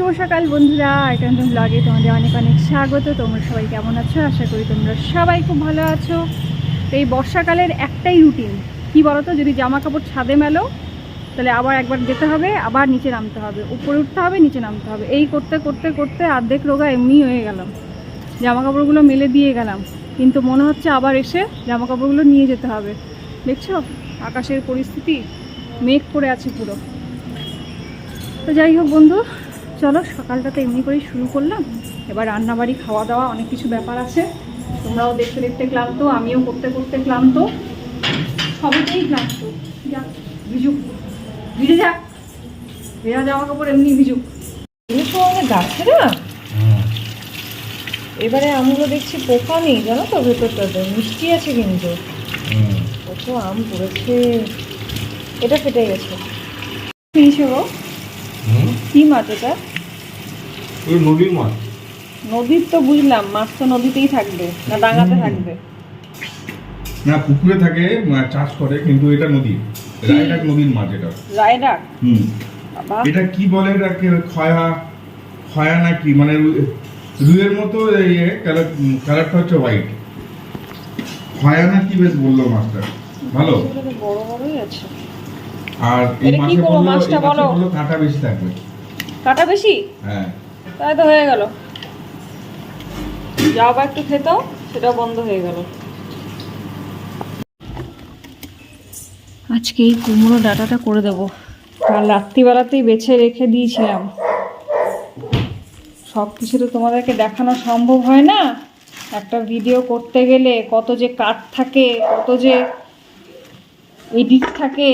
শুভ সকাল বন্ধুরা একান্ত ব্লগে তোমাদের অনেক অনেক স্বাগত। তোমরা সবাই কেমন আছো? আশা করি তোমরা সবাই খুব ভালো আছো। তো এই বর্ষাকালের একটাই রুটিন কি বলো তো যদি জামা কাপড় ছাদে মেলো, তাহলে আবার একবার যেতে হবে, আবার নিচে নামতে হবে। উপরে উঠতে হবে, নিচে নামতে হবে। এই করতে করতে করতে অর্ধেক রোগা এমনি হয়ে গেলাম। জামা কাপড়গুলো মেলে দিয়ে গেলাম। কিন্তু মনে হচ্ছে আবার এসে জামা কাপড়গুলো নিয়ে যেতে হবে। দেখছ? আকাশের পরিস্থিতি, মেঘ করে আছে পুরো। তো যাই হোক বন্ধু চলো সকালটা তো এমনি করেই শুরু করলাম। এবার রান্নাবাড়ি খাওয়া দাওয়া অনেক কিছু ব্যাপার আছে। তোমরাও দেখতে দেখতে ক্লান্ত আমিও করতে করতে ক্লান্ত। সবটাই ক্লান্ত। যাক ভিজুক। ভিজে যাক। ভেজা জামা কাপড় এমনি ভিজুক। আমাদের গাছে না? এবারে আমগুলো দেখছি পোকা নেই জানো তো ভেতরটাতে। মিষ্টি আছে কিন্তু। কত আম পড়েছে। এটা ফেটে গেছে। ফিনিশে কি মাছ এটা? ওই নদীর মাছ নদীর তো বুঝলাম মাছ তো নদীতেই থাকবে না ডাঙাতে থাকবে। না পুকুরে থাকে চাষ করে কিন্তু এটা নদী। রায়ডাক নদীর মাছ এটা। রায়ডাক? হুম। এটা কি বলে এটাকে? খয়া খয়া না কি? মানে রু- রুইয়ের মতো ইয়ে কালার কালারটা হচ্ছে হোয়াইট। খয়া না কি বেশ বলল মাছটা? ভালো? বড় বড়ই আছে। আর এই এটা মাছে বলল মাছটা বলো। বলল কাঁটা বেশি থাকবে। কাটা বেশি? হ্যাঁ। তাই তো হয়ে গেল। যাও বা একটু খেতো, সেটাও বন্ধ হয়ে গেল। আজকে এই কুমড়ো ডাটাটা করে দেবো। কাল রাত্রিবেলাতেই বেছে রেখে দিয়েছিলাম। সব কিছু তো তোমাদেরকে দেখানো সম্ভব হয় না। একটা ভিডিও করতে গেলে কত যে কাট থাকে, কত যে এডিট থাকে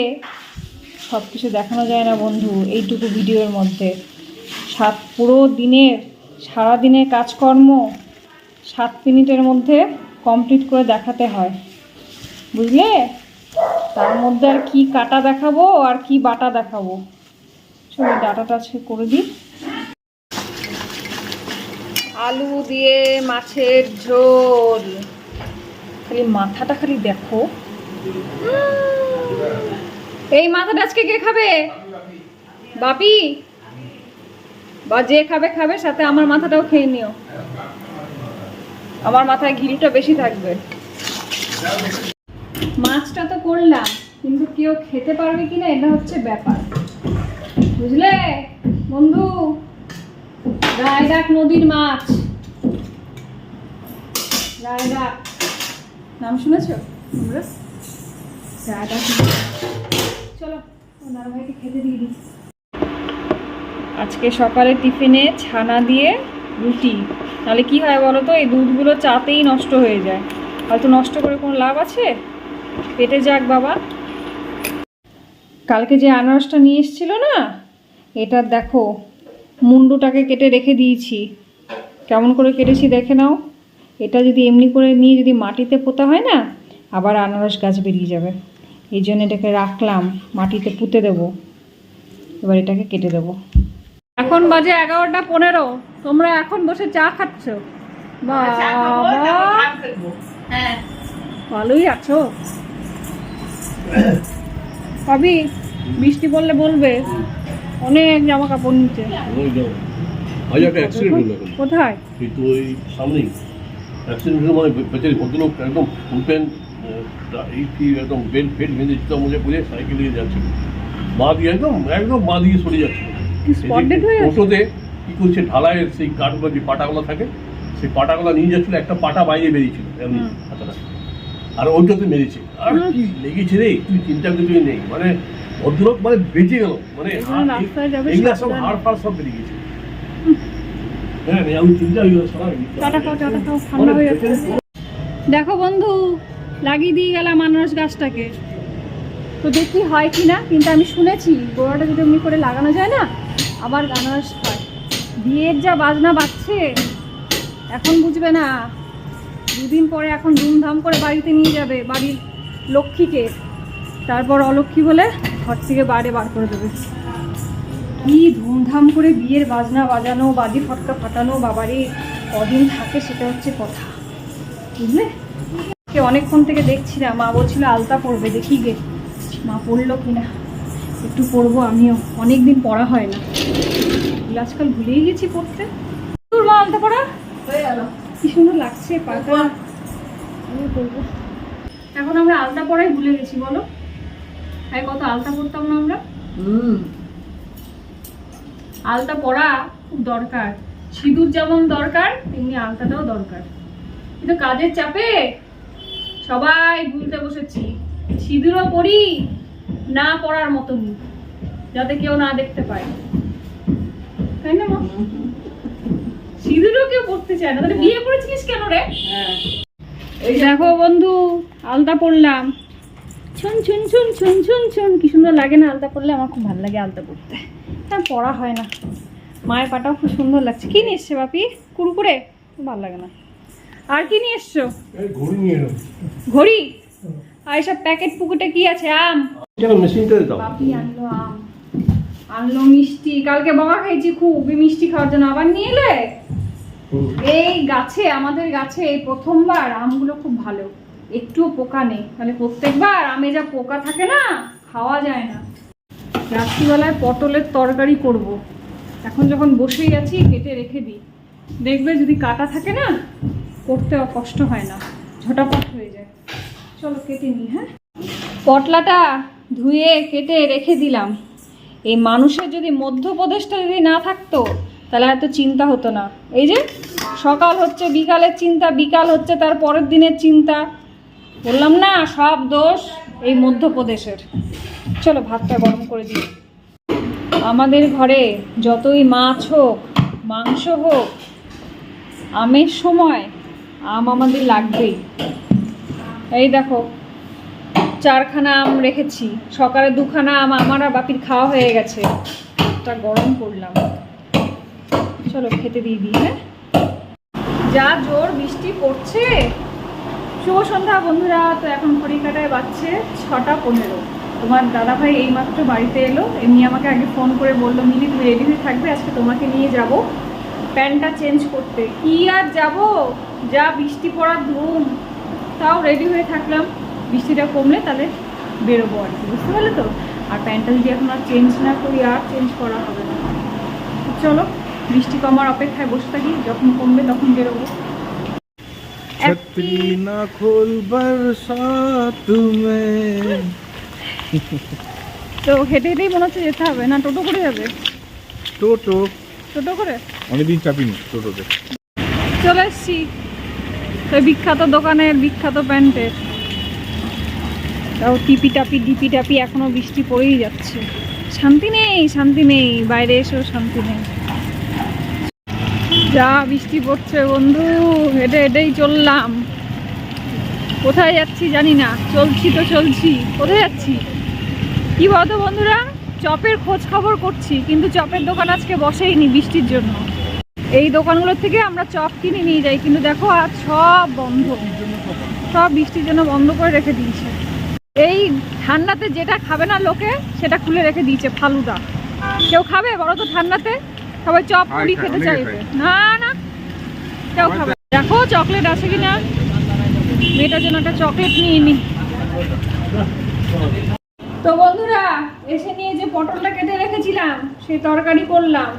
সব কিছু দেখানো যায় না বন্ধু, এইটুকু ভিডিওর মধ্যে। সাত পুরো দিনের, সারা দিনের কাজকর্ম সাত মিনিটের মধ্যে কমপ্লিট করে দেখাতে হয়। বুঝলে? তার মধ্যে আর কি কাটা দেখাবো আর কি বাটা দেখাবো? চলো ডাটাটা করে দিই। আলু দিয়ে মাছের ঝোল। খালি মাথাটা খালি দেখো। এই মাথাটা আজকে কে খাবে? বাপি? বা যে খাবে খাবে, সাথে আমার মাথাটাও খেয়ে নিও। আমার মাথায় ঘিলুটা বেশি থাকবে। মাছটা তো করলাম, কিন্তু কেউ খেতে পারবে কিনা এটা হচ্ছে ব্যাপার। বুঝলে? বন্ধু রায়ডাক নদীর মাছ। রায়ডাক নাম শুনেছ? তোমরা চলো ওনার ভাইকে খেতে দিয়ে দিই আজকে সকালে টিফিনে ছানা দিয়ে রুটি। তাহলে কি হয় বলো তো? এই দুধগুলো চাতেই নষ্ট হয়ে যায়। হয়তো নষ্ট করে কোনো লাভ আছে? পেটে যাক বাবা। কালকে যে আনারসটা নিয়ে এসেছিল না, এটা দেখো, মুন্ডুটাকে কেটে রেখে দিয়েছি। কেমন করে কেটেছি দেখে নাও। এটা যদি এমনি করে নিয়ে যদি মাটিতে পোতা হয় না, আবার আনারস গাছ বেরিয়ে যাবে। এই জন্য এটাকে রাখলাম, মাটিতে পুঁতে দেবো। এবার এটাকে কেটে দেবো। এখন বাজে এগারোটা পনেরো। তোমরা এখন বসে চা খাচ্ছ। ভালোই আছো। কবি বৃষ্টি পড়লে বলবে। অনেক জামা কাপড় নিচে কোথায়? মানে ভদ্রলোক একদম ফুল প্যান্ট একদম বেল্ট ফেল্ট বেঁধে জুতা মোজা সাইকেল নিয়ে যাচ্ছিল মা দিয়ে একদম একদম মা দিয়ে সরে যাচ্ছিল কি হয়ে টোটোতে কি করছে? ঢালাইয়ের সেই কাঠগুলো যে পাটাগুলো থাকে সেই পাটাগুলো নিয়ে যাচ্ছিল একটা পাটা বাইরে বেরিয়েছিল এমনি হুম। হাতাটা। আর ওইটাতে মেরেছে। আর কি লেগেছে রে? তুই চিন্তা কিছুই নেই। মানে ভদ্রলোক মানে বেঁচে গেল। মানে এগুলা সব হাড় ফাড় সব বেরিয়ে গেছে। হ্যাঁ আমি- চিন্তা মানে দেখো বন্ধু লাগিয়ে দিয়ে গেলাম আনারস গাছটাকে। তো দেখি হয় কি না কিন্তু আমি শুনেছি গোড়াটা যদি এমনি করে লাগানো যায় না আবার আনারস হয় বিয়ের যা বাজনা বাজছে, এখন বুঝবে না। দুদিন পরে এখন ধুমধাম করে বাড়িতে নিয়ে যাবে বাড়ির লক্ষ্মীকে। তারপর অলক্ষ্মী বলে ঘর থেকে বাইরে বার করে দেবে। কি ধুমধাম করে বিয়ের বাজনা বাজানো, বাজি ফটকা ফাটানো, বাবারে, কদিন থাকে সেটা হচ্ছে কথা। বুঝলে? অনেকক্ষণ থেকে দেখছিলাম মা বলছিল আলতা পড়বে দেখি গে। মা পড়ল কিনা? একটু পরবো আমিও। অনেক দিন পড়া হয় না। আজকাল ভুলেই গেছি পড়তে। তোর মা আলতা পড়া? হয়ে গেল। কি সুন্দর লাগছে পাতা। আমি করব এখন আমরা আলতা পড়াই ভুলে গেছি বলো। কত আলতা পড়তাম না আমরা? আলতা পড়া খুব দরকার। সিঁদুর যেমন দরকার তেমনি আলতাটাও দরকার। কিন্তু কাজের চাপে। সবাই ভুলতে বসেছি। সিঁদুরও পড়ি না পড়ার মতন যাতে কেউ না দেখতে পায়। তাই না মা? সিঁদুরও কেউ পড়তে চায় না। তাহলে বিয়ে করেছিস কেন রে? এই দেখো বন্ধু আলতা পড়লাম। ছুন ছুন ছুন ছুন ছুন ছুন। কি সুন্দর লাগে না আলতা পড়লে? আমার খুব ভালো লাগে আলতা পড়তে। হ্যাঁ পড়া হয় না। মায়ের পাটাও খুব সুন্দর লাগছে। কি নিয়ে এসছে বাপি? কুরকুরে? ভালো লাগে না। আর কি নিয়ে এসছো? ঘড়ি আর এসব প্যাকেট পুকুটে কি আছে? আম? মেশিনটা দাও। বাপি আনলো আম। আনলো মিষ্টি। কালকে বাবা খাইছি খুব। মিষ্টি খাওয়ার জন্য আবার নিয়ে এলে? এই গাছে আমাদের গাছে এই প্রথমবার আমগুলো খুব ভালো। একটুও পোকা নেই। তাহলে প্রত্যেকবার আমে যা পোকা থাকে না খাওয়া যায় না। রাত্রিবেলায় পটলের তরকারি করব। এখন যখন বসেই আছি কেটে রেখে দিই। দেখবে যদি কাটা থাকে না করতে কষ্ট হয় না। ঝটাপট হয়ে যায়। চলো কেটে নিই হ্যাঁ? পটলাটা ধুয়ে কেটে রেখে দিলাম। এই মানুষের যদি মধ্যপ্রদেশটা যদি না থাকতো, তাহলে এত চিন্তা হতো না। এই যে, সকাল হচ্ছে, বিকালের চিন্তা, বিকাল হচ্ছে, তার পরের দিনের চিন্তা। বললাম না, সব দোষ এই মধ্যপ্রদেশের। চলো, ভাতটা গরম করে দিই। আমাদের ঘরে যতই মাছ হোক, মাংস হোক, আমের সময় আম আমাদের লাগবেই। এই দেখো চারখানা আম রেখেছি। সকালে দুখানা আম আমার আর বাপির খাওয়া হয়ে গেছে। একটা গরম করলাম। চলো খেতে দিয়ে দিই হ্যাঁ? যা জোর বৃষ্টি পড়ছে। শুভ সন্ধ্যা বন্ধুরা। তো এখন ঘড়ি কাটায় বাজছে ছটা পনেরো। তোমার দাদাভাই এইমাত্র বাড়িতে এলো। এমনি আমাকে আগে ফোন করে বলল, মিলি তুমি রেডি হয়ে থাকবে? আজকে তোমাকে নিয়ে যাব প্যান্টটা চেঞ্জ করতে। কি আর যাব? যা বৃষ্টি পড়ার ধুম। তাও রেডি হয়ে থাকলাম। বৃষ্টিটা কমলে তাহলে বেরোবো আর কি বুঝতে পারলে তো আর প্যান্টটা যদি এখন আর চেঞ্জ না করি আর চেঞ্জ করা হবে না চলো বৃষ্টি কমার অপেক্ষায় বসে থাকি যখন কমবে তখন বেরোবো छतरी ना खोल बरसात में তো হেঁটে হেঁটেই মনে হচ্ছে যেতে হবে না টোটো করে যাবে টোটো টোটো করে অনেকদিন চাপিনি টোটোতে চলে এসছি তো বিখ্যাত দোকানের বিখ্যাত প্যান্টের তাও টিপি টাপি, ডিপি টাপি এখনও বৃষ্টি পড়েই যাচ্ছে। শান্তি নেই শান্তি নেই, বাইরে এসেও শান্তি নেই। যা বৃষ্টি পড়ছে বন্ধু, হেঁটে হেঁটেই চললাম। কোথায় যাচ্ছি জানি না, চলছি তো চলছি, কোথায় যাচ্ছি? কি বলতো বন্ধুরা, চপের খোঁজ খবর করছি, কিন্তু চপের দোকান আজকে বসেইনি বৃষ্টির জন্য। এই দোকানগুলোর থেকে আমরা চপ কিনে নিয়ে যাই, কিন্তু দেখো আজ সব বন্ধ। সব বৃষ্টির জন্য বন্ধ করে রেখে দিয়েছে। এই ঠান্ডাতে যেটা খাবে না লোকে সেটা খুলে রেখে দিয়েছে ফালুদা। কেউ খাবে? বলো তো ঠান্ডাতে? সবাই চপ মুড়ি খায়, খেতে চাইবে। না না কেউ খাবে দেখো চকলেট আছে কিনা? মেয়েটার জন্য একটা চকলেট নিয়ে নি। তো বন্ধুরা এসে নিয়ে যে পটলটা কেটে রেখেছিলাম সেই তরকারি করলাম।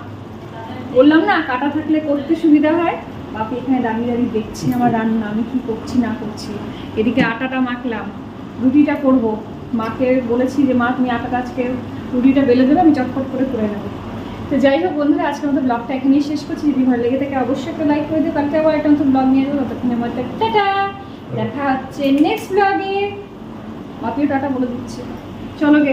বললাম না কাটা থাকলে করতে সুবিধা হয়। বাপি এখানে দাঁড়িয়ে দাঁড়িয়ে দেখছি আমার রান্না আমি কি করছি না করছি। এদিকে আটাটা মাখলাম। রুটিটা করব। মাকে বলেছি যে মা তুমি আটা আজকে রুটিটা বেলে দেবে আমি চটপট করে করে নেব। তো যাই হোক বন্ধুরা আজকে আমাদের ব্লগটা এখানেই শেষ করছি। যদি ভালো লেগে থাকে অবশ্যই একটা লাইক করে দিও। কালকে আবার একটা নতুন ব্লগ নিয়ে আসব ততক্ষণে আমার টাটা! দেখা হচ্ছে নেক্সট ব্লগে মাপিও টাটা বলে দিচ্ছে। চলো গে